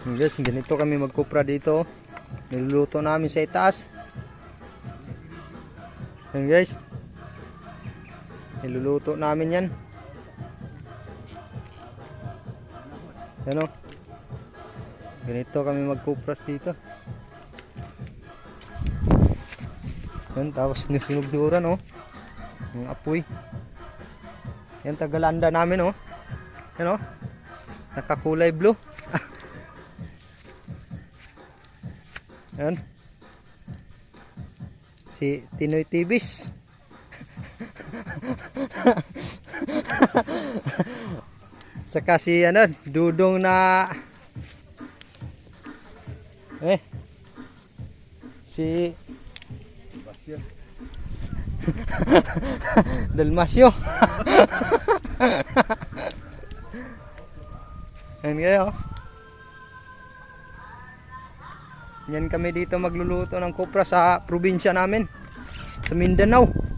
Guys, ganito kami magkupra dito. Niluluto namin sa itaas. Yan guys. Niluluto namin yan. Yan o. Ganito kami magkupras dito. Yan, tapos sinugduran o. Yung apoy. Yan, tagalanda namin o. Yan o. Nakakulay blue. Yan. Si Tinoy Tibis. Saka si ano, Dudong na Eh. Si Basya. Dalmasyo. Yan kayo. Yan kami dito magluluto ng kopra sa probinsya namin. Sa Mindanao.